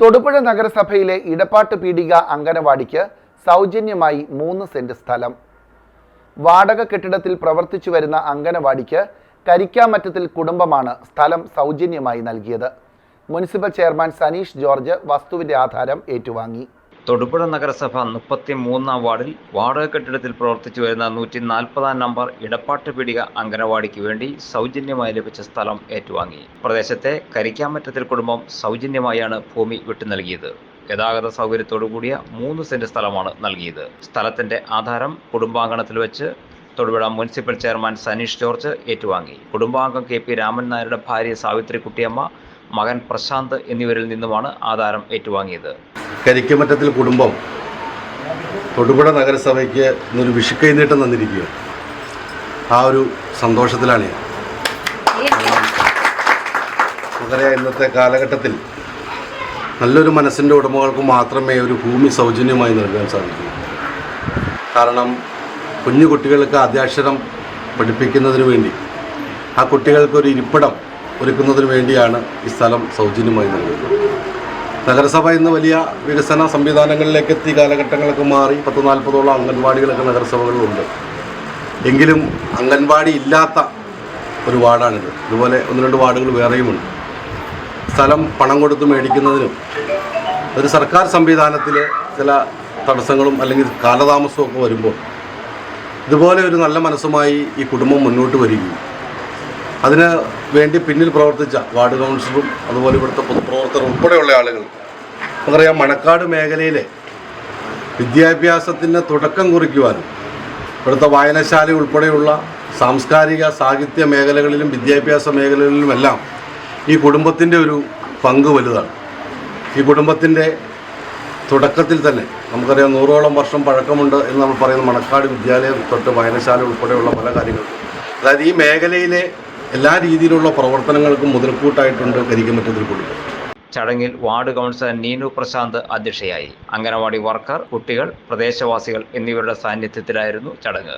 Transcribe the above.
തൊടുപുഴ നഗരസഭയിലെ ഇടപാട്ട് പീടിക അങ്കനവാടിക്ക് സൗജന്യമായി മൂന്ന് സെന്റ് സ്ഥലം. വാടക കെട്ടിടത്തിൽ പ്രവർത്തിച്ചു വരുന്ന അങ്കനവാടിക്ക് കരിക്കാമറ്റത്തിൽ കുടുംബമാണ് സ്ഥലം സൗജന്യമായി നൽകിയത്. മുനിസിപ്പൽ ചെയർമാൻ സനീഷ് ജോർജ് വസ്തുവിന്റെ ആധാരം ഏറ്റുവാങ്ങി. തൊടുപുഴ നഗരസഭ മുപ്പത്തി മൂന്നാം വാർഡിൽ വാടക കെട്ടിടത്തിൽ പ്രവർത്തിച്ചു വരുന്ന നൂറ്റി നാൽപ്പതാം നമ്പർ ഇടപ്പാട്ട് പീടിക അംഗനവാടിക്ക് വേണ്ടി സൗജന്യമായി ലഭിച്ച സ്ഥലം ഏറ്റുവാങ്ങി. പ്രദേശത്തെ കരിക്കാമറ്റത്തിൽ കുടുംബം സൗജന്യമായാണ് ഭൂമി വിട്ടു നൽകിയത്. ഗതാഗത സൗകര്യത്തോടു കൂടിയ മൂന്ന് സെന്റ് സ്ഥലമാണ് നൽകിയത്. സ്ഥലത്തിന്റെ ആധാരം കുടുംബാങ്കണത്തിൽ വെച്ച് Thodupuzha municipal chairman Sanish George ഏറ്റുവാങ്ങി. കുടുംബാംഗം കെ പി രാമൻ നായരുടെ ഭാര്യ സാവിത്രി കുട്ടിയമ്മ മകൻ പ്രശാന്ത് എന്നിവരിൽ നിന്നുമാണ് ആധാരം ഏറ്റുവാങ്ങിയത്. കരിക്കമറ്റത്തിൽ കുടുംബം തൊടുപുഴ നഗരസഭയ്ക്ക് ഇന്നൊരു വിഷുക്കൈ നീട്ടം തന്നിരിക്കുകയാണ്. ആ ഒരു സന്തോഷത്തിലാണ് ഞാൻ. ഇന്നത്തെ കാലഘട്ടത്തിൽ നല്ലൊരു മനസ്സിന്റെ ഉടമകൾക്ക് മാത്രമേ ഒരു ഭൂമി സൗജന്യമായി നൽകാൻ സാധിക്കൂ. കാരണം കുഞ്ഞു കുട്ടികൾക്ക് അധ്യാക്ഷരം പഠിപ്പിക്കുന്നതിന് വേണ്ടി ആ കുട്ടികൾക്ക് ഒരു ഇരിപ്പിടം ഒരുക്കുന്നതിന് വേണ്ടിയാണ് ഈ സ്ഥലം സൗജന്യമായി നൽകുന്നത്. നഗരസഭ ഇന്ന് വലിയ വികസന സംവിധാനങ്ങളിലേക്ക് എത്തി കാലഘട്ടങ്ങളൊക്കെ മാറി പത്ത് നാൽപ്പതോളം അംഗൻവാടികളൊക്കെ നഗരസഭകളിലുണ്ട്. എങ്കിലും അംഗൻവാടി ഇല്ലാത്ത ഒരു വാർഡാണിത്. ഇതുപോലെ ഒന്ന് രണ്ട് വാർഡുകൾ വേറെയുമുണ്ട്. സ്ഥലം പണം കൊടുത്ത് മേടിക്കുന്നതിനും ഒരു സർക്കാർ സംവിധാനത്തിൽ ചില തടസ്സങ്ങളും അല്ലെങ്കിൽ കാലതാമസവും ഒക്കെ വരുമ്പോൾ ഇതുപോലെ ഒരു നല്ല മനസ്സുമായി ഈ കുടുംബം മുന്നോട്ട് വരികയും അതിന് വേണ്ടി പിന്നിൽ പ്രവർത്തിച്ച വാർഡ് കൗൺസിലറും അതുപോലെ ഇവിടുത്തെ പൊതുപ്രവർത്തകർ ഉൾപ്പെടെയുള്ള ആളുകൾ. നമുക്കറിയാം മണക്കാട് മേഖലയിലെ വിദ്യാഭ്യാസത്തിന് തുടക്കം കുറിക്കുവാനും ഇവിടുത്തെ വായനശാല ഉൾപ്പെടെയുള്ള സാംസ്കാരിക സാഹിത്യ മേഖലകളിലും വിദ്യാഭ്യാസ മേഖലകളിലുമെല്ലാം ഈ കുടുംബത്തിന്റെ ഒരു പങ്ക് വലുതാണ്. ഈ കുടുംബത്തിന്റെ തുടക്കത്തിൽ തന്നെ നമുക്കറിയാം നൂറോളം വർഷം പഴക്കമുണ്ട് എന്ന് നമ്മൾ പറയുന്ന മണക്കാട് വിദ്യാലയം തൊട്ട് വായനശാല ഉൾപ്പെടെയുള്ള പല കാര്യങ്ങളും അതായത് ഈ മേഖലയിലെ എല്ലാ രീതിയിലുള്ള പ്രവർത്തനങ്ങൾക്കും മുതൽക്കൂട്ടായിട്ടുണ്ട് കരിക്കമറ്റത്തിൽ കുടുംബം ചടങ്ങിൽ വാർഡ് കൗൺസിലർ നീനു പ്രശാന്ത് അധ്യക്ഷയായി. അംഗനവാടി വർക്കർ കുട്ടികൾ പ്രദേശവാസികൾ എന്നിവരുടെ സാന്നിധ്യത്തിലായിരുന്നു ചടങ്ങ്.